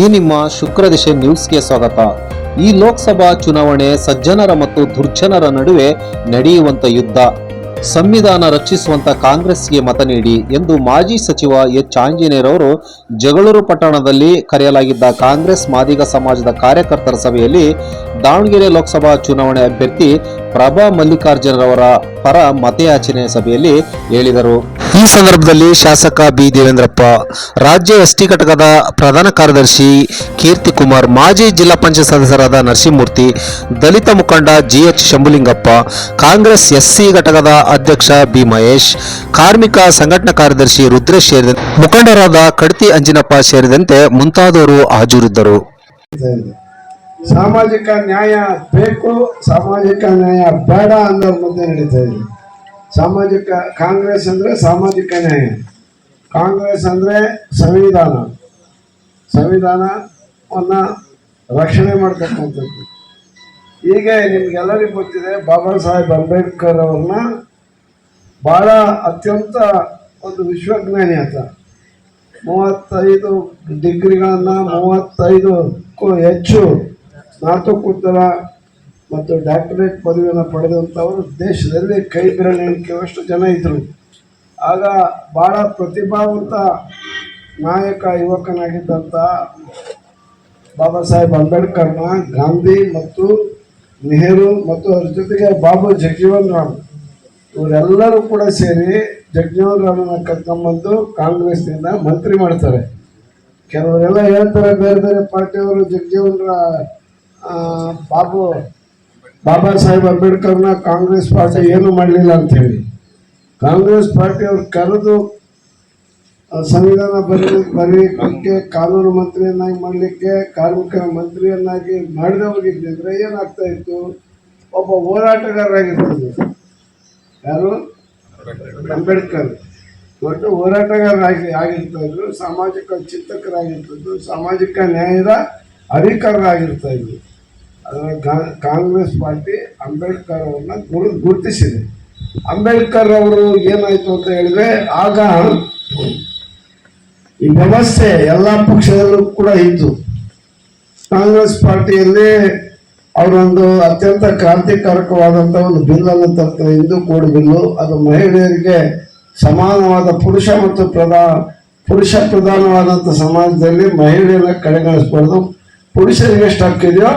ಈ ನಿಮ್ಮ ಶುಕ್ರದಿಶೆ ನ್ಯೂಸ್ಗೆ ಸ್ವಾಗತ. ಈ ಲೋಕಸಭಾ ಚುನಾವಣೆ ಸಜ್ಜನರ ಮತ್ತು ದುರ್ಜನರ ನಡುವೆ ನಡೆಯುವಂತ ಯುದ್ಧ. ಸಂವಿಧಾನ ರಕ್ಷಿಸುವಂತ ಕಾಂಗ್ರೆಸ್ಗೆ ಮತ ನೀಡಿ ಎಂದು ಮಾಜಿ ಸಚಿವ ಎಚ್ ಆಂಜನೇಯರವರು ಜಗಳೂರು ಪಟ್ಟಣದಲ್ಲಿ ಕರೆಯಲಾಗಿದ್ದ ಕಾಂಗ್ರೆಸ್ ಮಾದಿಗ ಸಮಾಜದ ಕಾರ್ಯಕರ್ತರ ಸಭೆಯಲ್ಲಿ ದಾವಣಗೆರೆ ಲೋಕಸಭಾ ಚುನಾವಣೆ ಅಭ್ಯರ್ಥಿ ಪ್ರಭಾ ಮಲ್ಲಿಕಾರ್ಜುನರವರ ಪರ ಮತಯಾಚನೆ ಸಭೆಯಲ್ಲಿ ಹೇಳಿದರು. ಈ ಸಂದರ್ಭದಲ್ಲಿ ಶಾಸಕ ಬಿ ದೇವೇಂದ್ರಪ್ಪ, ರಾಜ್ಯ ಎಸ್ಟಿ ಘಟಕದ ಪ್ರಧಾನ ಕಾರ್ಯದರ್ಶಿ ಕೀರ್ತಿ ಕುಮಾರ್, ಮಾಜಿ ಜಿಲ್ಲಾ ಪಂಚಾಯತ್ ಸದಸ್ಯರಾದ ನರಸಿಂಹಮೂರ್ತಿ, ದಲಿತ ಮುಖಂಡ ಜಿಎಚ್ ಶಂಭುಲಿಂಗಪ್ಪ, ಕಾಂಗ್ರೆಸ್ ಎಸ್ಸಿ ಘಟಕದ ಅಧ್ಯಕ್ಷ ಬಿ ಮಹೇಶ್, ಕಾರ್ಮಿಕ ಸಂಘಟನಾ ಕಾರ್ಯದರ್ಶಿ ರುದ್ರೇಶ್ ಸೇರಿದಂತೆ ಮುಖಂಡರಾದ ಕಡ್ತಿ ಅಂಜಿನಪ್ಪ ಸೇರಿದಂತೆ ಮುಂತಾದವರು ಹಾಜರಿದ್ದರು. ಸಾಮಾಜಿಕ ನ್ಯಾಯ ಬೇಕು, ಸಾಮಾಜಿಕ ನ್ಯಾಯ ಬೇಡ ಅನ್ನೋ ಮುಂದೆ ನಡೀತಾ ಇದೆ. ಸಾಮಾಜಿಕ ಕಾಂಗ್ರೆಸ್ ಅಂದ್ರೆ ಸಾಮಾಜಿಕ ನ್ಯಾಯ. ಕಾಂಗ್ರೆಸ್ ಅಂದ್ರೆ ಸಂವಿಧಾನ. ಸಂವಿಧಾನವನ್ನು ರಕ್ಷಣೆ ಮಾಡ್ತಕ್ಕಂಥದ್ದು. ಈಗ ನಿಮ್ಗೆಲ್ಲರಿಗೂ ಗೊತ್ತಿದೆ, ಬಾಬಾ ಸಾಹೇಬ್ ಅಂಬೇಡ್ಕರ್ ಅವ್ರನ್ನ ಬಹಳ ಅತ್ಯಂತ ಒಂದು ವಿಶ್ವಜ್ಞಾನಿ ಆತ ಮೂವತ್ತೈದು ಡಿಗ್ರಿಗಳನ್ನು ಮೂವತ್ತೈದಕ್ಕೂ ಹೆಚ್ಚು ಸ್ನಾತಕೋತ್ತರ ಮತ್ತು ಡಾಕ್ಟರೇಟ್ ಪದವಿಯನ್ನು ಪಡೆದಂಥವರು ದೇಶದಲ್ಲಿ ಕೈ ಬೆರಳೆಣಿಕೆಯಷ್ಟು ಜನ ಇದ್ದರು ಆಗ ಭಾಳ ಪ್ರತಿಭಾವಂತ ನಾಯಕ, ಯುವಕನಾಗಿದ್ದಂಥ ಬಾಬಾ ಸಾಹೇಬ್ ಅಂಬೇಡ್ಕರ್ನ ಗಾಂಧಿ ಮತ್ತು ನೆಹರು ಮತ್ತು ಅದ್ರ ಜೊತೆಗೆ ಬಾಬು ಜಗಜೀವನ್ ರಾಮ್ ಇವರೆಲ್ಲರೂ ಕೂಡ ಸೇರಿ ಜಗಜೀವನ್ ರಾಮನ ಕರ್ಕೊಂಬಂದು ಕಾಂಗ್ರೆಸ್ನಿಂದ ಮಂತ್ರಿ ಮಾಡ್ತಾರೆ. ಕೆಲವರೆಲ್ಲ ಹೇಳ್ತಾರೆ, ಬೇರೆ ಬೇರೆ ಪಾರ್ಟಿಯವರು ಜಗಜೀವನ್ ಬಾಬು ಬಾಬಾ ಸಾಹೇಬ್ ಅಂಬೇಡ್ಕರ್ನ ಕಾಂಗ್ರೆಸ್ ಪಾರ್ಟಿ ಏನು ಮಾಡಲಿಲ್ಲ ಅಂತ ಹೇಳಿ ಕಾಂಗ್ರೆಸ್ ಪಾರ್ಟಿಯವ್ರು ಕರೆದು ಸಂವಿಧಾನ ಬರೀ ಬರೀಲಿಕ್ಕೆ ಕಾನೂನು ಮಂತ್ರಿಯನ್ನಾಗಿ ಮಾಡಲಿಕ್ಕೆ, ಕಾರ್ಮಿಕ ಮಂತ್ರಿಯನ್ನಾಗಿ ಮಾಡಿದವರಿದ್ದಿದ್ರೆ ಏನಾಗ್ತಾ ಇತ್ತು? ಒಬ್ಬ ಹೋರಾಟಗಾರರಾಗಿರ್ತಿದ್ರು ಯಾರು? ಅಂಬೇಡ್ಕರ್. ದೊಡ್ಡ ಹೋರಾಟಗಾರರಾಗಿ ಆಗಿರ್ತಾ ಇದ್ರು ಸಾಮಾಜಿಕ ಚಿಂತಕರಾಗಿರ್ತಿದ್ರು, ಸಾಮಾಜಿಕ ನ್ಯಾಯದ ಅಧಿಕಾರರಾಗಿರ್ತಾ ಇದ್ರು. ಕಾಂಗ್ರೆಸ್ ಪಾರ್ಟಿ ಅಂಬೇಡ್ಕರ್ ಅವ್ರನ್ನ ಗುರು, ಗುರುತಿಸಿದೆ. ಅಂಬೇಡ್ಕರ್ ಅವರು ಏನಾಯಿತು ಅಂತ ಹೇಳಿದ್ರೆ, ಆಗ ಈ ವ್ಯವಸ್ಥೆ ಎಲ್ಲ ಪಕ್ಷದಲ್ಲೂ ಕೂಡ ಇತ್ತು. ಕಾಂಗ್ರೆಸ್ ಪಾರ್ಟಿಯಲ್ಲಿ ಅವರೊಂದು ಅತ್ಯಂತ ಕ್ರಾಂತಿಕಾರಕವಾದಂಥ ಒಂದು ಬಿಲ್ಲನ್ನು ತರ್ತಾರೆ ಹಿಂದೂ ಕೋಡ್ ಬಿಲ್ಲು ಅದು ಮಹಿಳೆಯರಿಗೆ ಸಮಾನವಾದ ಪುರುಷ ಮತ್ತು ಪ್ರಧಾ, ಪುರುಷ ಪ್ರಧಾನವಾದಂಥ ಸಮಾಜದಲ್ಲಿ ಮಹಿಳೆಯರ ಕಡೆಗಣಿಸ್ಬಾರ್ದು. ಪುರುಷರಿಗೆ ಎಷ್ಟು ಹಕ್ಕಿದೆಯೋ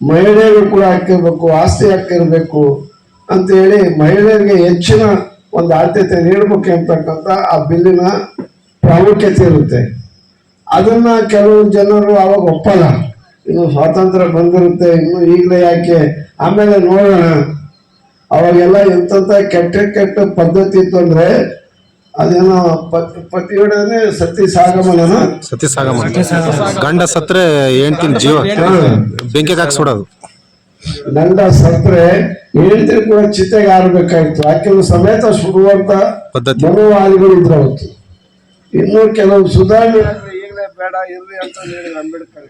ಮಹಿಳೆಯರು ಕೂಡ ಹಾಕಿರ್ಬೇಕು, ಆಸ್ತಿ ಹಕ್ಕಿರ್ಬೇಕು ಅಂತೇಳಿ ಮಹಿಳೆಯರಿಗೆ ಹೆಚ್ಚಿನ ಒಂದು ಆದ್ಯತೆ ನೀಡಬೇಕು ಅಂತಕ್ಕಂಥ ಆ ಬಿಲ್ಲಿನ ಪ್ರಾಮುಖ್ಯತೆ ಇರುತ್ತೆ. ಅದನ್ನ ಕೆಲವು ಜನರು ಅವಾಗ ಒಪ್ಪಲ್ಲ. ಇನ್ನು ಸ್ವಾತಂತ್ರ್ಯ ಬಂದಿರುತ್ತೆ, ಇನ್ನು ಈಗಲೇ ಯಾಕೆ? ಆಮೇಲೆ ನೋಡೋಣ. ಅವಾಗೆಲ್ಲ ಎಂತ ಕೆಟ್ಟ ಕೆಟ್ಟ ಪದ್ಧತಿ ಇತ್ತು ಅಂದ್ರೆ ಅದೇನೋ ಪತಿ ಪತಿಯೊಡನೆ ಸತಿ ಸಾಗಮನ. ಸತಿ ಸಾಗಮ ಗಂಡ ಸತ್ರೆ ಹೆಂಡತಿನ ಜೀವ. ಬೆಂಕಿಗೆ ಹಾಕ್ಸ್ಬಿಡೋದು. ಗಂಡ ಸತ್ರೆ ಹೆಂಡತಿ ಕೂಡ ಚಿತೆಗೆ ಆರ್ಬೇಕಾಯ್ತು ಆಕೆಲು ಸಮೇತ ಸುಡುವಂತ ಪದ್ಧತಿ. ಮನೋವಾದಿಗಳು ಇದ್ರು ಅವತ್ತು. ಇನ್ನು ಕೆಲವು ಸುಧಾರಣೆ ಈಗಲೇ ಬೇಡ ಇರ್ರಿ ಅಂತ ಹೇಳಿದ್ರು ಅಂಬೇಡ್ಕರ್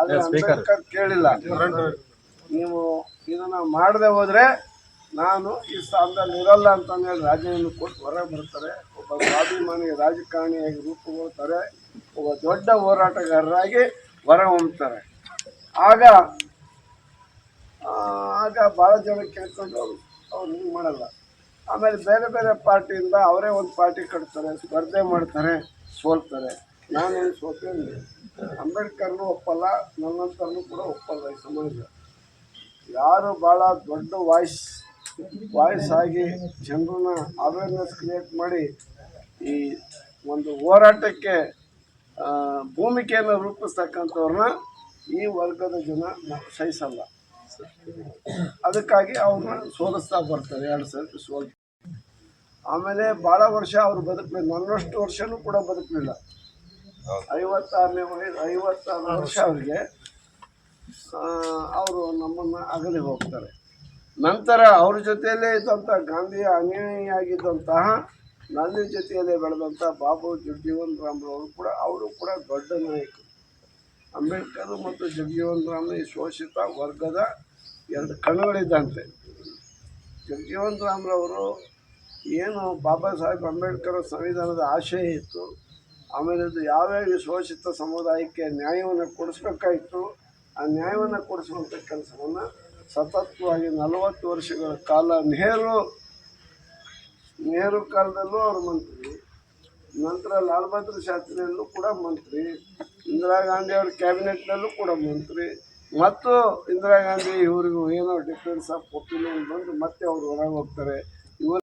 ಆದ್ರೆ ಅಂಬೇಡ್ಕರ್ ಕೇಳಿಲ್ಲ. ನೀವು ಇದನ್ನ ಮಾಡದೆ ಹೋದ್ರೆ ನಾನು ಈ ಸ್ಥಾನದಲ್ಲಿ ಇರಲ್ಲ ಅಂತ ಹೇಳಿ ರಾಜೀನಾಮೆ ಕೊಟ್ಟು ಹೊರಗೆ ಬರ್ತಾರೆ. ಒಬ್ಬ ಸ್ವಾಭಿಮಾನಿ ರಾಜಕಾರಣಿಯಾಗಿ ರೂಪುಗೊಳ್ತಾರೆ. ಒಬ್ಬ ದೊಡ್ಡ ಹೋರಾಟಗಾರರಾಗಿ ಹೊರ ಹೊಂತಾರೆ ಆಗ ಆಗ ಭಾಳ ಜನ ಕೇಳ್ಕೊಂಡು ಅವರು, ಅವ್ರು ಹಿಂಗೆ ಮಾಡಲ್ಲ. ಆಮೇಲೆ ಬೇರೆ ಬೇರೆ ಪಾರ್ಟಿಯಿಂದ ಅವರೇ ಒಂದು ಪಾರ್ಟಿ ಕಟ್ತಾರೆ, ಸ್ಪರ್ಧೆ ಮಾಡ್ತಾರೆ, ಸೋಲ್ತಾರೆ. ನಾನೇನು ಸೋತೇನೆ ಅಂಬೇಡ್ಕರ್ನು ಒಪ್ಪಲ್ಲ ನನ್ನಂತರ್ನು ಕೂಡ ಒಪ್ಪಲ್ಲ ಈ ಸಮಾಜ. ಯಾರು ಭಾಳ ದೊಡ್ಡ ವಾಯ್ಸ್ ವಾಯ್ಸ್ ಆಗಿ ಜನರನ್ನ ಅವೇರ್ನೆಸ್ ಕ್ರಿಯೇಟ್ ಮಾಡಿ ಈ ಒಂದು ಹೋರಾಟಕ್ಕೆ ಭೂಮಿಕೆಯನ್ನು ರೂಪಿಸ್ತಕ್ಕಂಥವ್ರನ್ನ ಈ ವರ್ಗದ ಜನ ಸಹಿಸಲ್ಲ. ಅದಕ್ಕಾಗಿ ಅವ್ರನ್ನ ಸೋಲಿಸ್ತಾ ಬರ್ತಾರೆ ಎರಡು ಸರ್ತಿ ಸೋಲ್. ಆಮೇಲೆ ಭಾಳ ವರ್ಷ ಅವ್ರು ಬದುಕಲಿಲ್ಲ. ನನ್ನಷ್ಟು ವರ್ಷನೂ ಕೂಡ ಬದುಕಲಿಲ್ಲ. ಐವತ್ತಾರನೇ ವಯಸ್ಸು ಐವತ್ತಾರು ವರ್ಷ ಅವರಿಗೆ ಅವರು ನಮ್ಮನ್ನು ಅಗಲಿ ಹೋಗ್ತಾರೆ. ನಂತರ ಅವ್ರ ಜೊತೆಯಲ್ಲೇ ಇದ್ದಂಥ ಗಾಂಧಿಯ ಅನುಯಾಯಿಯಾಗಿದ್ದಂತಹ ಗಾಂಧಿ ಜೊತೆಯಲ್ಲೇ ಬೆಳೆದಂಥ ಬಾಬು ಜಗಜೀವನ್ ರಾಮ್ರವರು ಕೂಡ, ಅವರು ಕೂಡ ದೊಡ್ಡ ನಾಯಕರು ಅಂಬೇಡ್ಕರ್ ಮತ್ತು ಜಗಜೀವನ್ ರಾಮ್ ಈ ಶೋಷಿತ ವರ್ಗದ ಎರಡು ಕಣ್ಣುಗಳಿದ್ದಂತೆ ಜಗಜೀವನ್ ರಾಮ್ರವರು ಏನು ಬಾಬಾ ಸಾಹೇಬ್ ಅಂಬೇಡ್ಕರ್ ಸಂವಿಧಾನದ ಆಶಯ ಇತ್ತು, ಆಮೇಲೆ ಅದು ಯಾವ್ಯಾವ ಶೋಷಿತ ಸಮುದಾಯಕ್ಕೆ ನ್ಯಾಯವನ್ನು ಕೊಡಿಸ್ಬೇಕಾಯಿತು, ಆ ನ್ಯಾಯವನ್ನು ಕೊಡಿಸುವಂಥ ಕೆಲಸವನ್ನು ಸತತವಾಗಿ ನಲವತ್ತು ವರ್ಷಗಳ ಕಾಲ ನೆಹರು ನೆಹರು ಕಾಲದಲ್ಲೂ ಅವರು ಮಂತ್ರಿ. ನಂತರ ಲಾಲ್ ಬಹದ್ದೂರ್ ಶಾಸ್ತ್ರಿಯಲ್ಲೂ ಕೂಡ ಮಂತ್ರಿ. ಇಂದಿರಾ ಗಾಂಧಿ ಅವ್ರ ಕ್ಯಾಬಿನೆಟ್ನಲ್ಲೂ ಕೂಡ ಮಂತ್ರಿ. ಮತ್ತು ಇಂದಿರಾ ಗಾಂಧಿ ಇವರಿಗೂ ಏನೋ ಡಿಫ್ರೆನ್ಸ್ ಆಫ್ ಒಪಿನಿಯನ್ ಬಂದು ಮತ್ತೆ ಅವರು ಹೊರಗೆ ಹೋಗ್ತಾರೆ. ಇವರು